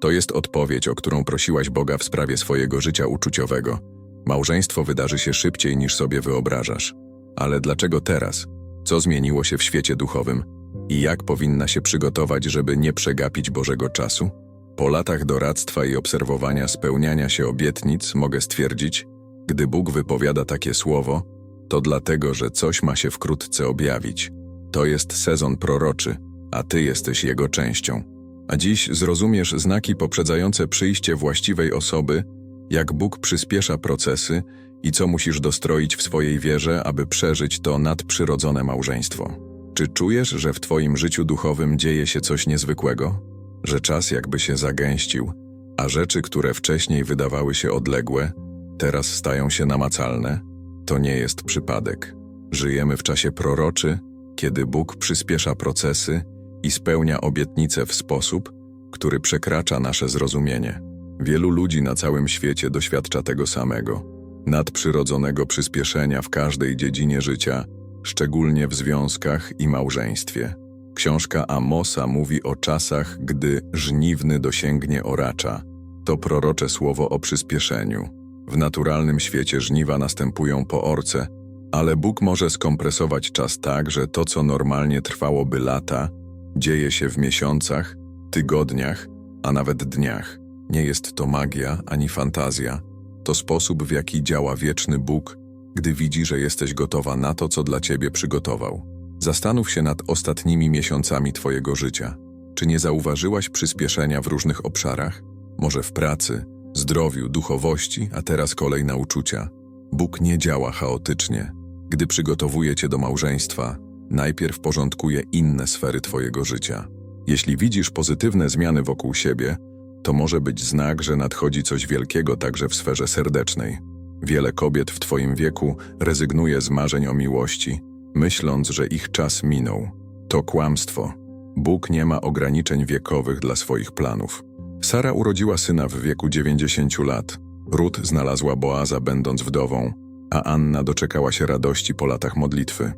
To jest odpowiedź, o którą prosiłaś Boga w sprawie swojego życia uczuciowego. Małżeństwo wydarzy się szybciej niż sobie wyobrażasz. Ale dlaczego teraz? Co zmieniło się w świecie duchowym? I jak powinna się przygotować, żeby nie przegapić Bożego czasu? Po latach doradztwa i obserwowania spełniania się obietnic mogę stwierdzić, gdy Bóg wypowiada takie słowo, to dlatego, że coś ma się wkrótce objawić. To jest sezon proroczy, a Ty jesteś jego częścią. A dziś zrozumiesz znaki poprzedzające przyjście właściwej osoby, jak Bóg przyspiesza procesy i co musisz dostroić w swojej wierze, aby przeżyć to nadprzyrodzone małżeństwo. Czy czujesz, że w Twoim życiu duchowym dzieje się coś niezwykłego? Że czas jakby się zagęścił, a rzeczy, które wcześniej wydawały się odległe, teraz stają się namacalne? To nie jest przypadek. Żyjemy w czasie proroczy, kiedy Bóg przyspiesza procesy i spełnia obietnice w sposób, który przekracza nasze zrozumienie. Wielu ludzi na całym świecie doświadcza tego samego nadprzyrodzonego przyspieszenia w każdej dziedzinie życia, szczególnie w związkach i małżeństwie. Książka Amosa mówi o czasach, gdy żniwny dosięgnie oracza. To prorocze słowo o przyspieszeniu. W naturalnym świecie żniwa następują po orce, ale Bóg może skompresować czas tak, że to, co normalnie trwałoby lata, dzieje się w miesiącach, tygodniach, a nawet dniach. Nie jest to magia ani fantazja. To sposób, w jaki działa wieczny Bóg, gdy widzi, że jesteś gotowa na to, co dla ciebie przygotował. Zastanów się nad ostatnimi miesiącami twojego życia. Czy nie zauważyłaś przyspieszenia w różnych obszarach? Może w pracy, zdrowiu, duchowości, a teraz kolej na uczucia. Bóg nie działa chaotycznie. Gdy przygotowuje cię do małżeństwa, najpierw porządkuje inne sfery twojego życia. Jeśli widzisz pozytywne zmiany wokół siebie, to może być znak, że nadchodzi coś wielkiego także w sferze serdecznej. Wiele kobiet w Twoim wieku rezygnuje z marzeń o miłości, myśląc, że ich czas minął. To kłamstwo. Bóg nie ma ograniczeń wiekowych dla swoich planów. Sara urodziła syna w wieku 90 lat. Rut znalazła Boaza będąc wdową, a Anna doczekała się radości po latach modlitwy.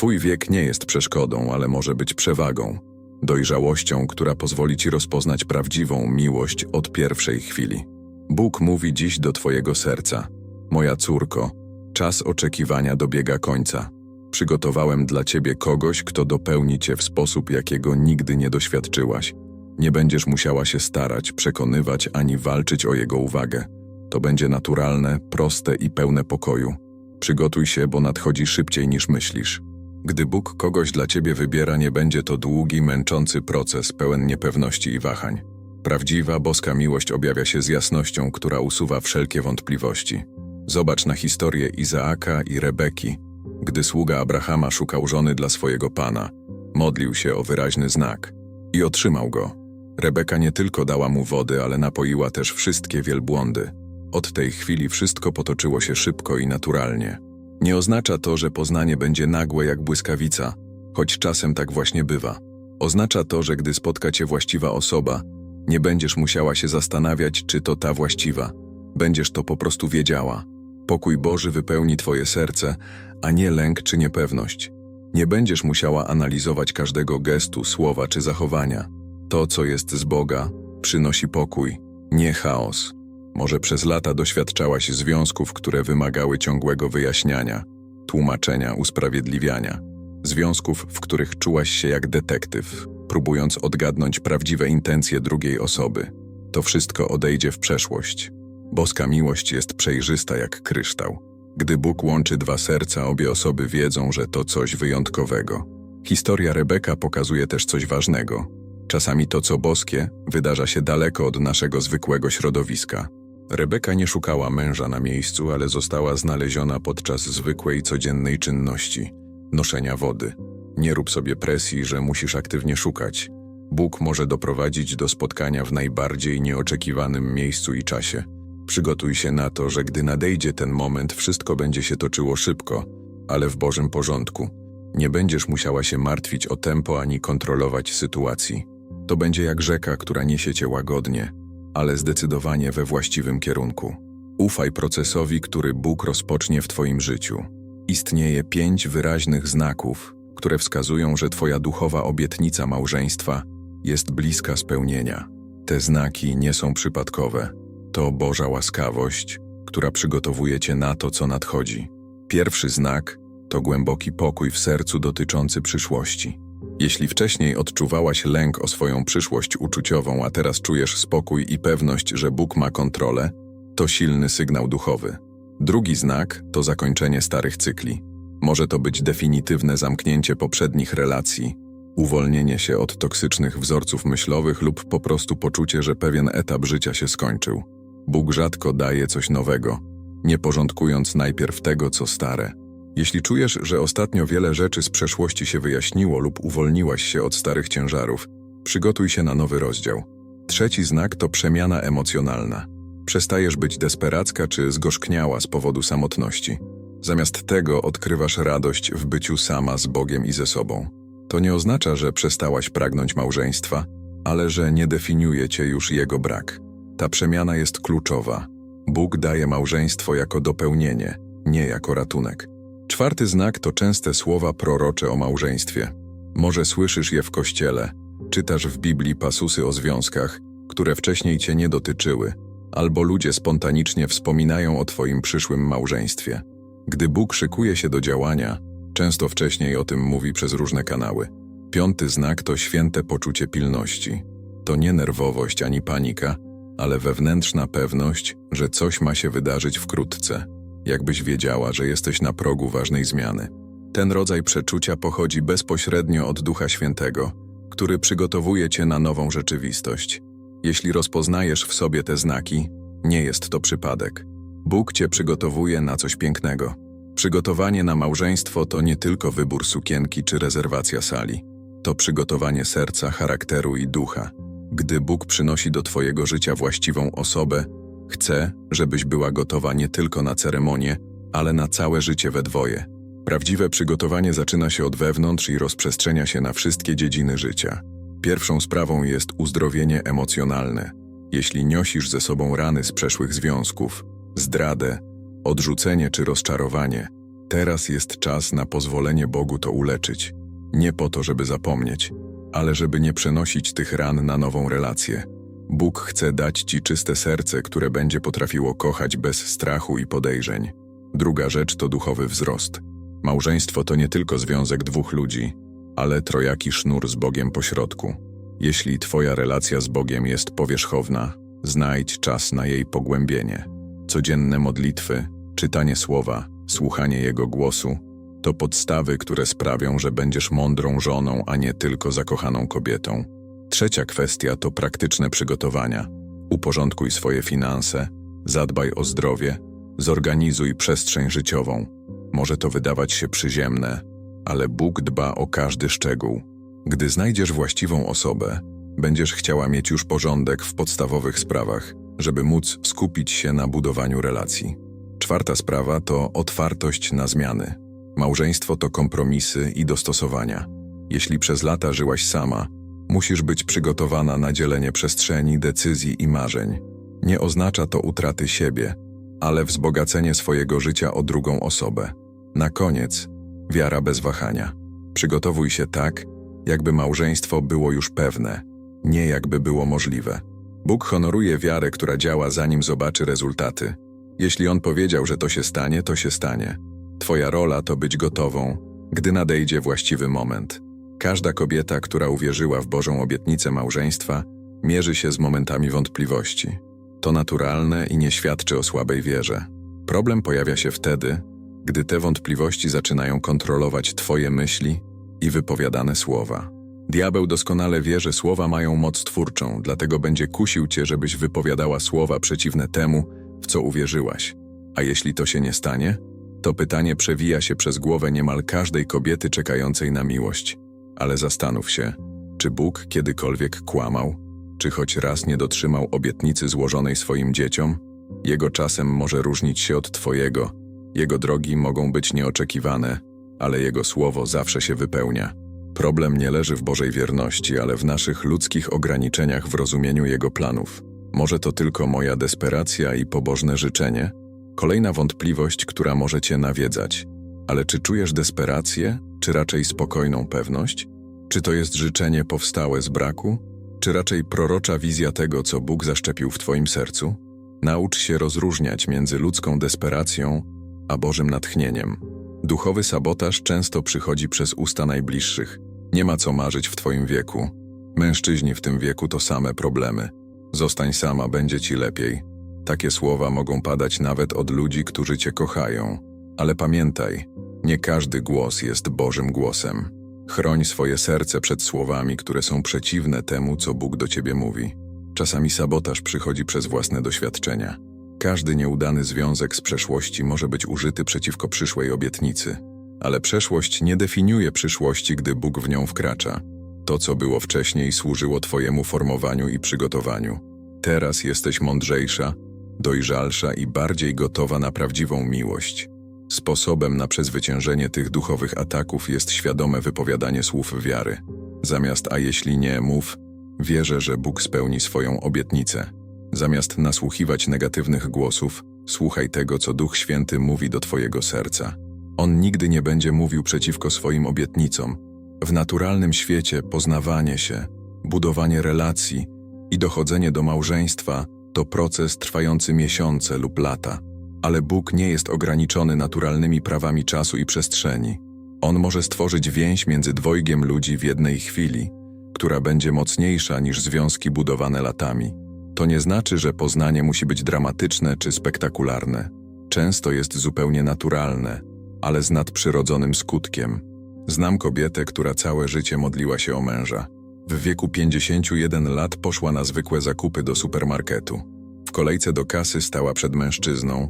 Twój wiek nie jest przeszkodą, ale może być przewagą dojrzałością, która pozwoli ci rozpoznać prawdziwą miłość od pierwszej chwili. Bóg mówi dziś do Twojego serca: Moja córko, czas oczekiwania dobiega końca. Przygotowałem dla Ciebie kogoś, kto dopełni Cię w sposób, jakiego nigdy nie doświadczyłaś. Nie będziesz musiała się starać, przekonywać ani walczyć o jego uwagę. To będzie naturalne, proste i pełne pokoju. Przygotuj się, bo nadchodzi szybciej niż myślisz. Gdy Bóg kogoś dla ciebie wybiera, nie będzie to długi, męczący proces pełen niepewności i wahań. Prawdziwa boska miłość objawia się z jasnością, która usuwa wszelkie wątpliwości. Zobacz na historię Izaaka i Rebeki. Gdy sługa Abrahama szukał żony dla swojego pana, modlił się o wyraźny znak i otrzymał go. Rebeka nie tylko dała mu wody, ale napoiła też wszystkie wielbłądy. Od tej chwili wszystko potoczyło się szybko i naturalnie. Nie oznacza to, że poznanie będzie nagłe jak błyskawica, choć czasem tak właśnie bywa. Oznacza to, że gdy spotka cię właściwa osoba, nie będziesz musiała się zastanawiać, czy to ta właściwa. Będziesz to po prostu wiedziała. Pokój Boży wypełni twoje serce, a nie lęk czy niepewność. Nie będziesz musiała analizować każdego gestu, słowa czy zachowania. To, co jest z Boga, przynosi pokój, nie chaos. Może przez lata doświadczałaś związków, które wymagały ciągłego wyjaśniania, tłumaczenia, usprawiedliwiania. Związków, w których czułaś się jak detektyw, próbując odgadnąć prawdziwe intencje drugiej osoby. To wszystko odejdzie w przeszłość. Boska miłość jest przejrzysta jak kryształ. Gdy Bóg łączy dwa serca, obie osoby wiedzą, że to coś wyjątkowego. Historia Rebeka pokazuje też coś ważnego. Czasami to, co boskie, wydarza się daleko od naszego zwykłego środowiska. Rebeka nie szukała męża na miejscu, ale została znaleziona podczas zwykłej codziennej czynności noszenia wody. Nie rób sobie presji, że musisz aktywnie szukać. Bóg może doprowadzić do spotkania w najbardziej nieoczekiwanym miejscu i czasie. Przygotuj się na to, że gdy nadejdzie ten moment, wszystko będzie się toczyło szybko, ale w Bożym porządku. Nie będziesz musiała się martwić o tempo ani kontrolować sytuacji. To będzie jak rzeka, która niesie cię łagodnie, ale zdecydowanie we właściwym kierunku. Ufaj procesowi, który Bóg rozpocznie w Twoim życiu. Istnieje pięć wyraźnych znaków, które wskazują, że Twoja duchowa obietnica małżeństwa jest bliska spełnienia. Te znaki nie są przypadkowe. To Boża łaskawość, która przygotowuje cię na to, co nadchodzi. Pierwszy znak to głęboki pokój w sercu dotyczący przyszłości. Jeśli wcześniej odczuwałaś lęk o swoją przyszłość uczuciową, a teraz czujesz spokój i pewność, że Bóg ma kontrolę, to silny sygnał duchowy. Drugi znak to zakończenie starych cykli. Może to być definitywne zamknięcie poprzednich relacji, uwolnienie się od toksycznych wzorców myślowych lub po prostu poczucie, że pewien etap życia się skończył. Bóg rzadko daje coś nowego, nie porządkując najpierw tego, co stare. Jeśli czujesz, że ostatnio wiele rzeczy z przeszłości się wyjaśniło lub uwolniłaś się od starych ciężarów, przygotuj się na nowy rozdział. Trzeci znak to przemiana emocjonalna. Przestajesz być desperacka czy zgorzkniała z powodu samotności. Zamiast tego odkrywasz radość w byciu sama z Bogiem i ze sobą. To nie oznacza, że przestałaś pragnąć małżeństwa, ale że nie definiuje cię już jego brak. Ta przemiana jest kluczowa. Bóg daje małżeństwo jako dopełnienie, nie jako ratunek. Czwarty znak to częste słowa prorocze o małżeństwie. Może słyszysz je w kościele, czytasz w Biblii pasusy o związkach, które wcześniej cię nie dotyczyły, albo ludzie spontanicznie wspominają o twoim przyszłym małżeństwie. Gdy Bóg szykuje się do działania, często wcześniej o tym mówi przez różne kanały. Piąty znak to święte poczucie pilności. To nie nerwowość ani panika, ale wewnętrzna pewność, że coś ma się wydarzyć wkrótce, jakbyś wiedziała, że jesteś na progu ważnej zmiany. Ten rodzaj przeczucia pochodzi bezpośrednio od Ducha Świętego, który przygotowuje cię na nową rzeczywistość. Jeśli rozpoznajesz w sobie te znaki, nie jest to przypadek. Bóg cię przygotowuje na coś pięknego. Przygotowanie na małżeństwo to nie tylko wybór sukienki czy rezerwacja sali. To przygotowanie serca, charakteru i ducha. Gdy Bóg przynosi do Twojego życia właściwą osobę, chce, żebyś była gotowa nie tylko na ceremonię, ale na całe życie we dwoje. Prawdziwe przygotowanie zaczyna się od wewnątrz i rozprzestrzenia się na wszystkie dziedziny życia. Pierwszą sprawą jest uzdrowienie emocjonalne. Jeśli niosisz ze sobą rany z przeszłych związków, zdradę, odrzucenie czy rozczarowanie, teraz jest czas na pozwolenie Bogu to uleczyć. Nie po to, żeby zapomnieć, ale żeby nie przenosić tych ran na nową relację. Bóg chce dać ci czyste serce, które będzie potrafiło kochać bez strachu i podejrzeń. Druga rzecz to duchowy wzrost. Małżeństwo to nie tylko związek dwóch ludzi, ale trojaki sznur z Bogiem pośrodku. Jeśli twoja relacja z Bogiem jest powierzchowna, znajdź czas na jej pogłębienie. Codzienne modlitwy, czytanie słowa, słuchanie Jego głosu to podstawy, które sprawią, że będziesz mądrą żoną, a nie tylko zakochaną kobietą. Trzecia kwestia to praktyczne przygotowania. Uporządkuj swoje finanse, zadbaj o zdrowie, zorganizuj przestrzeń życiową. Może to wydawać się przyziemne, ale Bóg dba o każdy szczegół. Gdy znajdziesz właściwą osobę, będziesz chciała mieć już porządek w podstawowych sprawach, żeby móc skupić się na budowaniu relacji. Czwarta sprawa to otwartość na zmiany. Małżeństwo to kompromisy i dostosowania. Jeśli przez lata żyłaś sama, musisz być przygotowana na dzielenie przestrzeni, decyzji i marzeń. Nie oznacza to utraty siebie, ale wzbogacenie swojego życia o drugą osobę. Na koniec, wiara bez wahania. Przygotowuj się tak, jakby małżeństwo było już pewne, nie jakby było możliwe. Bóg honoruje wiarę, która działa zanim zobaczy rezultaty. Jeśli On powiedział, że to się stanie, to się stanie. Twoja rola to być gotową, gdy nadejdzie właściwy moment. Każda kobieta, która uwierzyła w Bożą obietnicę małżeństwa, mierzy się z momentami wątpliwości. To naturalne i nie świadczy o słabej wierze. Problem pojawia się wtedy, gdy te wątpliwości zaczynają kontrolować Twoje myśli i wypowiadane słowa. Diabeł doskonale wie, że słowa mają moc twórczą, dlatego będzie kusił Cię, żebyś wypowiadała słowa przeciwne temu, w co uwierzyłaś. A jeśli to się nie stanie, to pytanie przewija się przez głowę niemal każdej kobiety czekającej na miłość. Ale zastanów się, czy Bóg kiedykolwiek kłamał? Czy choć raz nie dotrzymał obietnicy złożonej swoim dzieciom? Jego czasem może różnić się od Twojego. Jego drogi mogą być nieoczekiwane, ale Jego słowo zawsze się wypełnia. Problem nie leży w Bożej wierności, ale w naszych ludzkich ograniczeniach w rozumieniu Jego planów. Może to tylko moja desperacja i pobożne życzenie? Kolejna wątpliwość, która może Cię nawiedzać. Ale czy czujesz desperację, czy raczej spokojną pewność? Czy to jest życzenie powstałe z braku, czy raczej prorocza wizja tego, co Bóg zaszczepił w Twoim sercu? Naucz się rozróżniać między ludzką desperacją a Bożym natchnieniem. Duchowy sabotaż często przychodzi przez usta najbliższych. Nie ma co marzyć w Twoim wieku. Mężczyźni w tym wieku to same problemy. Zostań sama, będzie Ci lepiej. Takie słowa mogą padać nawet od ludzi, którzy Cię kochają. Ale pamiętaj, nie każdy głos jest Bożym głosem. Chroń swoje serce przed słowami, które są przeciwne temu, co Bóg do Ciebie mówi. Czasami sabotaż przychodzi przez własne doświadczenia. Każdy nieudany związek z przeszłości może być użyty przeciwko przyszłej obietnicy. Ale przeszłość nie definiuje przyszłości, gdy Bóg w nią wkracza. To, co było wcześniej, służyło Twojemu formowaniu i przygotowaniu. Teraz jesteś mądrzejsza, dojrzalsza i bardziej gotowa na prawdziwą miłość. Sposobem na przezwyciężenie tych duchowych ataków jest świadome wypowiadanie słów wiary. Zamiast a jeśli nie, mów, wierzę, że Bóg spełni swoją obietnicę. Zamiast nasłuchiwać negatywnych głosów, słuchaj tego, co Duch Święty mówi do Twojego serca. On nigdy nie będzie mówił przeciwko swoim obietnicom. W naturalnym świecie poznawanie się, budowanie relacji i dochodzenie do małżeństwa to proces trwający miesiące lub lata. Ale Bóg nie jest ograniczony naturalnymi prawami czasu i przestrzeni. On może stworzyć więź między dwojgiem ludzi w jednej chwili, która będzie mocniejsza niż związki budowane latami. To nie znaczy, że poznanie musi być dramatyczne czy spektakularne. Często jest zupełnie naturalne, ale z nadprzyrodzonym skutkiem. Znam kobietę, która całe życie modliła się o męża. W wieku 51 lat poszła na zwykłe zakupy do supermarketu. W kolejce do kasy stała przed mężczyzną,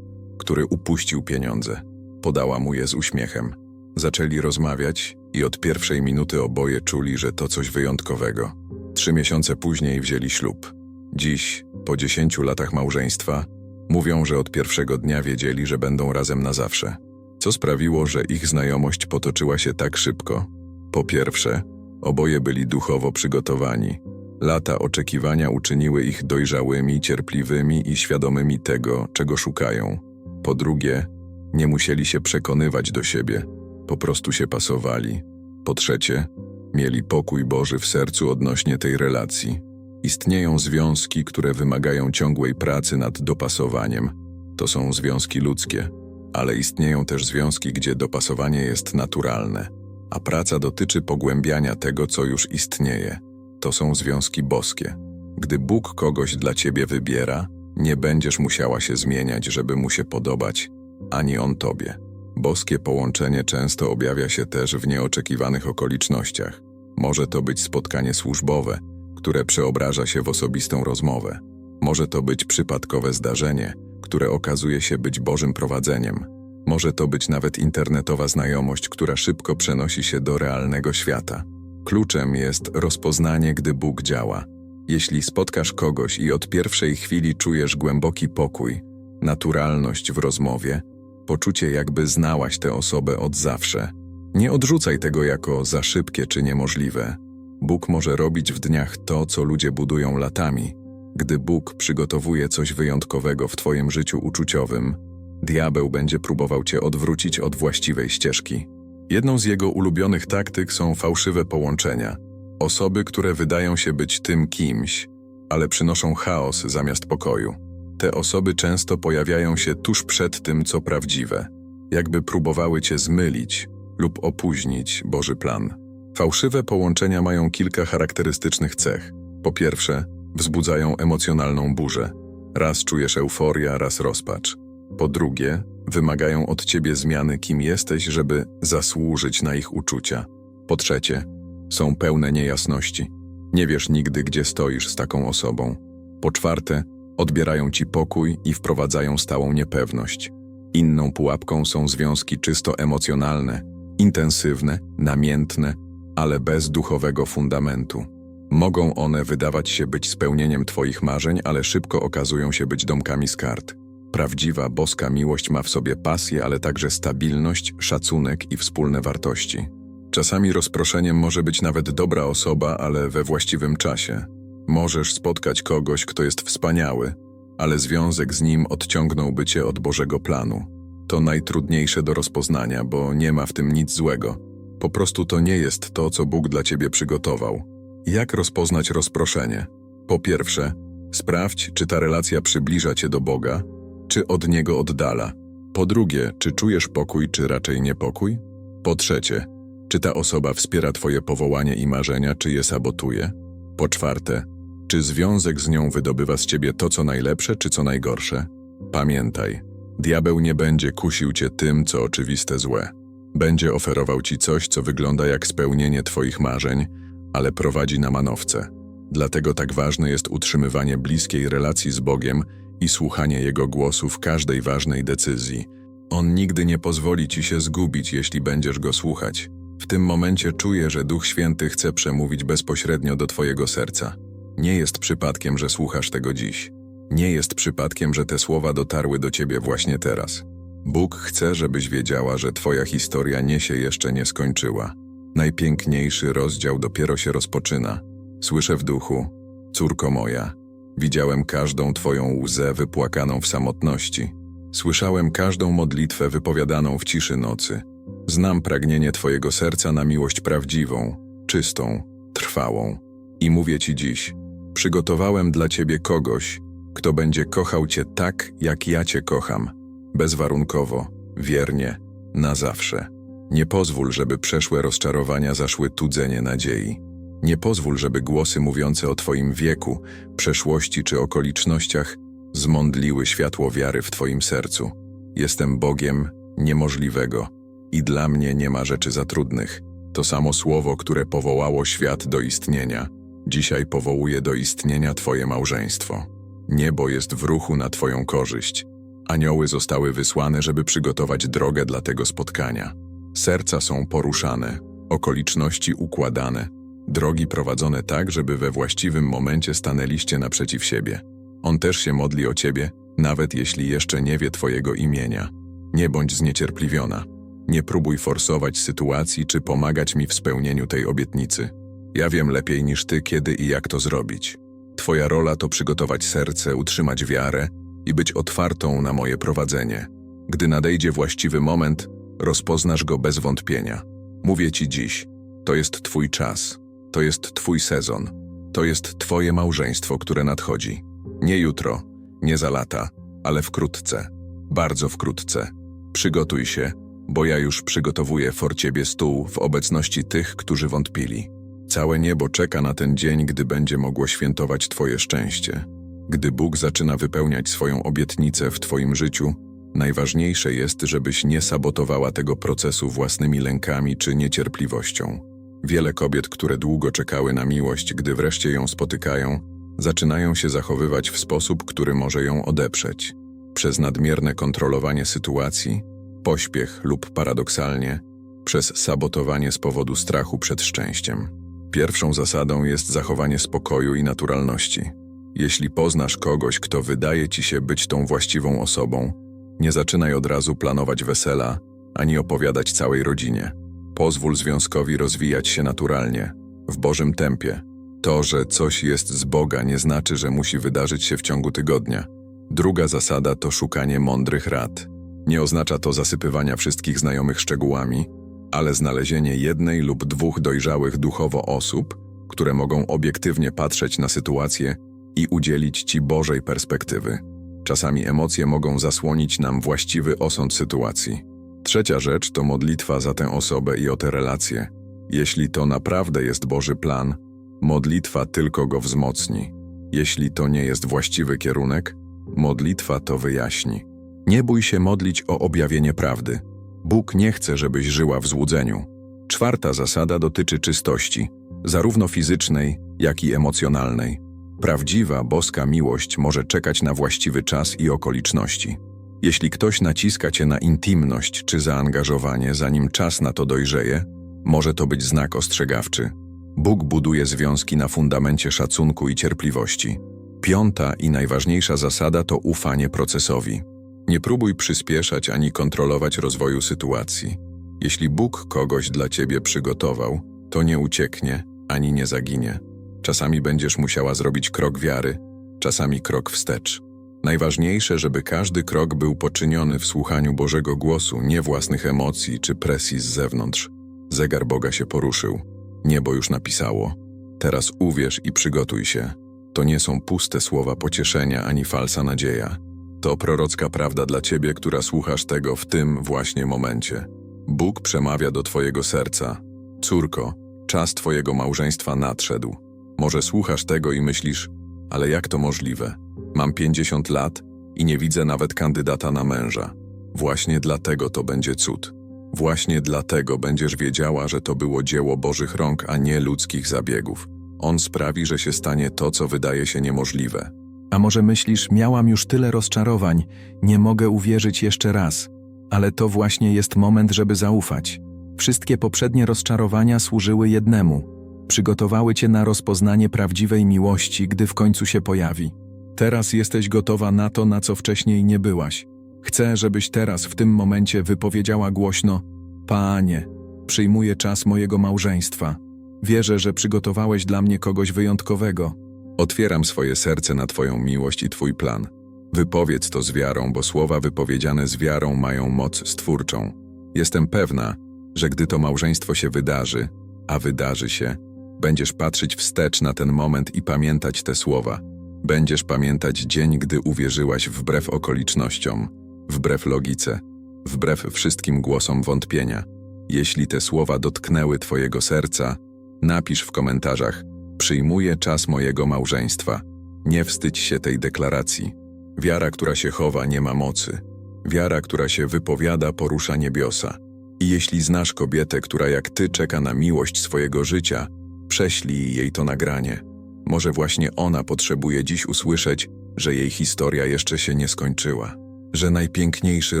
który upuścił pieniądze. Podała mu je z uśmiechem. Zaczęli rozmawiać i od pierwszej minuty oboje czuli, że to coś wyjątkowego. Trzy miesiące później wzięli ślub. Dziś, po dziesięciu latach małżeństwa, mówią, że od pierwszego dnia wiedzieli, że będą razem na zawsze. Co sprawiło, że ich znajomość potoczyła się tak szybko? Po pierwsze, oboje byli duchowo przygotowani. Lata oczekiwania uczyniły ich dojrzałymi, cierpliwymi i świadomymi tego, czego szukają. Po drugie, nie musieli się przekonywać do siebie, po prostu się pasowali. Po trzecie, mieli pokój Boży w sercu odnośnie tej relacji. Istnieją związki, które wymagają ciągłej pracy nad dopasowaniem. To są związki ludzkie, ale istnieją też związki, gdzie dopasowanie jest naturalne, a praca dotyczy pogłębiania tego, co już istnieje. To są związki boskie. Gdy Bóg kogoś dla ciebie wybiera, nie będziesz musiała się zmieniać, żeby mu się podobać, ani on tobie. Boskie połączenie często objawia się też w nieoczekiwanych okolicznościach. Może to być spotkanie służbowe, które przeobraża się w osobistą rozmowę. Może to być przypadkowe zdarzenie, które okazuje się być Bożym prowadzeniem. Może to być nawet internetowa znajomość, która szybko przenosi się do realnego świata. Kluczem jest rozpoznanie, gdy Bóg działa. Jeśli spotkasz kogoś i od pierwszej chwili czujesz głęboki pokój, naturalność w rozmowie, poczucie jakby znałaś tę osobę od zawsze, nie odrzucaj tego jako za szybkie czy niemożliwe. Bóg może robić w dniach to, co ludzie budują latami. Gdy Bóg przygotowuje coś wyjątkowego w Twoim życiu uczuciowym, diabeł będzie próbował Cię odwrócić od właściwej ścieżki. Jedną z jego ulubionych taktyk są fałszywe połączenia. Osoby, które wydają się być tym kimś, ale przynoszą chaos zamiast pokoju. Te osoby często pojawiają się tuż przed tym, co prawdziwe, jakby próbowały Cię zmylić lub opóźnić Boży plan. Fałszywe połączenia mają kilka charakterystycznych cech. Po pierwsze, wzbudzają emocjonalną burzę. Raz czujesz euforia, raz rozpacz. Po drugie, wymagają od ciebie zmiany, kim jesteś, żeby zasłużyć na ich uczucia. Po trzecie, są pełne niejasności. Nie wiesz nigdy, gdzie stoisz z taką osobą. Po czwarte, odbierają ci pokój i wprowadzają stałą niepewność. Inną pułapką są związki czysto emocjonalne, intensywne, namiętne, ale bez duchowego fundamentu. Mogą one wydawać się być spełnieniem Twoich marzeń, ale szybko okazują się być domkami z kart. Prawdziwa boska miłość ma w sobie pasję, ale także stabilność, szacunek i wspólne wartości. Czasami rozproszeniem może być nawet dobra osoba, ale we właściwym czasie. Możesz spotkać kogoś, kto jest wspaniały, ale związek z nim odciągnąłby cię od Bożego planu. To najtrudniejsze do rozpoznania, bo nie ma w tym nic złego. Po prostu to nie jest to, co Bóg dla ciebie przygotował. Jak rozpoznać rozproszenie? Po pierwsze, sprawdź, czy ta relacja przybliża cię do Boga, czy od Niego oddala. Po drugie, czy czujesz pokój, czy raczej niepokój? Po trzecie, czy ta osoba wspiera Twoje powołanie i marzenia, czy je sabotuje? Po czwarte, czy związek z nią wydobywa z Ciebie to, co najlepsze, czy co najgorsze? Pamiętaj, diabeł nie będzie kusił Cię tym, co oczywiste złe. Będzie oferował Ci coś, co wygląda jak spełnienie Twoich marzeń, ale prowadzi na manowce. Dlatego tak ważne jest utrzymywanie bliskiej relacji z Bogiem i słuchanie Jego głosu w każdej ważnej decyzji. On nigdy nie pozwoli Ci się zgubić, jeśli będziesz Go słuchać. W tym momencie czuję, że Duch Święty chce przemówić bezpośrednio do Twojego serca. Nie jest przypadkiem, że słuchasz tego dziś. Nie jest przypadkiem, że te słowa dotarły do Ciebie właśnie teraz. Bóg chce, żebyś wiedziała, że Twoja historia nie się jeszcze nie skończyła. Najpiękniejszy rozdział dopiero się rozpoczyna. Słyszę w duchu, córko moja, widziałem każdą Twoją łzę wypłakaną w samotności. Słyszałem każdą modlitwę wypowiadaną w ciszy nocy. Znam pragnienie Twojego serca na miłość prawdziwą, czystą, trwałą. I mówię Ci dziś, przygotowałem dla Ciebie kogoś, kto będzie kochał Cię tak, jak ja Cię kocham, bezwarunkowo, wiernie, na zawsze. Nie pozwól, żeby przeszłe rozczarowania zaszły tudzenie nadziei. Nie pozwól, żeby głosy mówiące o Twoim wieku, przeszłości czy okolicznościach zmądliły światło wiary w Twoim sercu. Jestem Bogiem niemożliwego i dla mnie nie ma rzeczy za trudnych. To samo słowo, które powołało świat do istnienia, dzisiaj powołuje do istnienia Twoje małżeństwo. Niebo jest w ruchu na Twoją korzyść. Anioły zostały wysłane, żeby przygotować drogę dla tego spotkania. Serca są poruszane, okoliczności układane, drogi prowadzone tak, żeby we właściwym momencie stanęliście naprzeciw siebie. On też się modli o ciebie, nawet jeśli jeszcze nie wie twojego imienia. Nie bądź zniecierpliwiona. Nie próbuj forsować sytuacji czy pomagać mi w spełnieniu tej obietnicy. Ja wiem lepiej niż ty, kiedy i jak to zrobić. Twoja rola to przygotować serce, utrzymać wiarę i być otwartą na moje prowadzenie. Gdy nadejdzie właściwy moment, rozpoznasz go bez wątpienia. Mówię ci dziś, to jest twój czas, to jest twój sezon, to jest twoje małżeństwo, które nadchodzi. Nie jutro, nie za lata, ale wkrótce, bardzo wkrótce. Przygotuj się, bo ja już przygotowuję for ciebie stół w obecności tych, którzy wątpili. Całe niebo czeka na ten dzień, gdy będzie mogło świętować Twoje szczęście. Gdy Bóg zaczyna wypełniać swoją obietnicę w Twoim życiu, najważniejsze jest, żebyś nie sabotowała tego procesu własnymi lękami czy niecierpliwością. Wiele kobiet, które długo czekały na miłość, gdy wreszcie ją spotykają, zaczynają się zachowywać w sposób, który może ją odeprzeć. Przez nadmierne kontrolowanie sytuacji, pośpiech lub paradoksalnie, przez sabotowanie z powodu strachu przed szczęściem. Pierwszą zasadą jest zachowanie spokoju i naturalności. Jeśli poznasz kogoś, kto wydaje ci się być tą właściwą osobą, nie zaczynaj od razu planować wesela ani opowiadać całej rodzinie. Pozwól związkowi rozwijać się naturalnie, w Bożym tempie. To, że coś jest z Boga, nie znaczy, że musi wydarzyć się w ciągu tygodnia. Druga zasada to szukanie mądrych rad. Nie oznacza to zasypywania wszystkich znajomych szczegółami, ale znalezienie jednej lub dwóch dojrzałych duchowo osób, które mogą obiektywnie patrzeć na sytuację i udzielić Ci Bożej perspektywy. Czasami emocje mogą zasłonić nam właściwy osąd sytuacji. Trzecia rzecz to modlitwa za tę osobę i o te relacje. Jeśli to naprawdę jest Boży plan, modlitwa tylko go wzmocni. Jeśli to nie jest właściwy kierunek, modlitwa to wyjaśni. Nie bój się modlić o objawienie prawdy. Bóg nie chce, żebyś żyła w złudzeniu. Czwarta zasada dotyczy czystości, zarówno fizycznej, jak i emocjonalnej. Prawdziwa boska miłość może czekać na właściwy czas i okoliczności. Jeśli ktoś naciska cię na intymność czy zaangażowanie, zanim czas na to dojrzeje, może to być znak ostrzegawczy. Bóg buduje związki na fundamencie szacunku i cierpliwości. Piąta i najważniejsza zasada to ufanie procesowi. Nie próbuj przyspieszać ani kontrolować rozwoju sytuacji. Jeśli Bóg kogoś dla ciebie przygotował, to nie ucieknie ani nie zaginie. Czasami będziesz musiała zrobić krok wiary, czasami krok wstecz. Najważniejsze, żeby każdy krok był poczyniony w słuchaniu Bożego głosu, nie własnych emocji czy presji z zewnątrz. Zegar Boga się poruszył. Niebo już napisało. Teraz uwierz i przygotuj się. To nie są puste słowa pocieszenia ani falsa nadzieja. To prorocka prawda dla ciebie, która słuchasz tego w tym właśnie momencie. Bóg przemawia do twojego serca. Córko, czas twojego małżeństwa nadszedł. Może słuchasz tego i myślisz, ale jak to możliwe? Mam 50 lat i nie widzę nawet kandydata na męża. Właśnie dlatego to będzie cud. Właśnie dlatego będziesz wiedziała, że to było dzieło Bożych rąk, a nie ludzkich zabiegów. On sprawi, że się stanie to, co wydaje się niemożliwe. A może myślisz, miałam już tyle rozczarowań, nie mogę uwierzyć jeszcze raz. Ale to właśnie jest moment, żeby zaufać. Wszystkie poprzednie rozczarowania służyły jednemu. Przygotowały cię na rozpoznanie prawdziwej miłości, gdy w końcu się pojawi. Teraz jesteś gotowa na to, na co wcześniej nie byłaś. Chcę, żebyś teraz, w tym momencie, wypowiedziała głośno: Panie, przyjmuję czas mojego małżeństwa. Wierzę, że przygotowałeś dla mnie kogoś wyjątkowego. Otwieram swoje serce na Twoją miłość i Twój plan. Wypowiedz to z wiarą, bo słowa wypowiedziane z wiarą mają moc stwórczą. Jestem pewna, że gdy to małżeństwo się wydarzy, a wydarzy się, będziesz patrzeć wstecz na ten moment i pamiętać te słowa. Będziesz pamiętać dzień, gdy uwierzyłaś wbrew okolicznościom, wbrew logice, wbrew wszystkim głosom wątpienia. Jeśli te słowa dotknęły Twojego serca, napisz w komentarzach: Przyjmuję czas mojego małżeństwa. Nie wstydź się tej deklaracji. Wiara, która się chowa, nie ma mocy. Wiara, która się wypowiada, porusza niebiosa. I jeśli znasz kobietę, która jak ty czeka na miłość swojego życia, prześlij jej to nagranie. Może właśnie ona potrzebuje dziś usłyszeć, że jej historia jeszcze się nie skończyła, że najpiękniejszy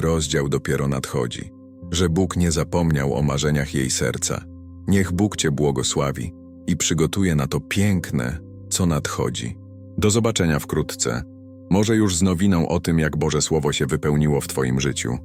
rozdział dopiero nadchodzi, że Bóg nie zapomniał o marzeniach jej serca. Niech Bóg cię błogosławi i przygotuje na to piękne, co nadchodzi. Do zobaczenia wkrótce. Może już z nowiną o tym, jak Boże Słowo się wypełniło w Twoim życiu.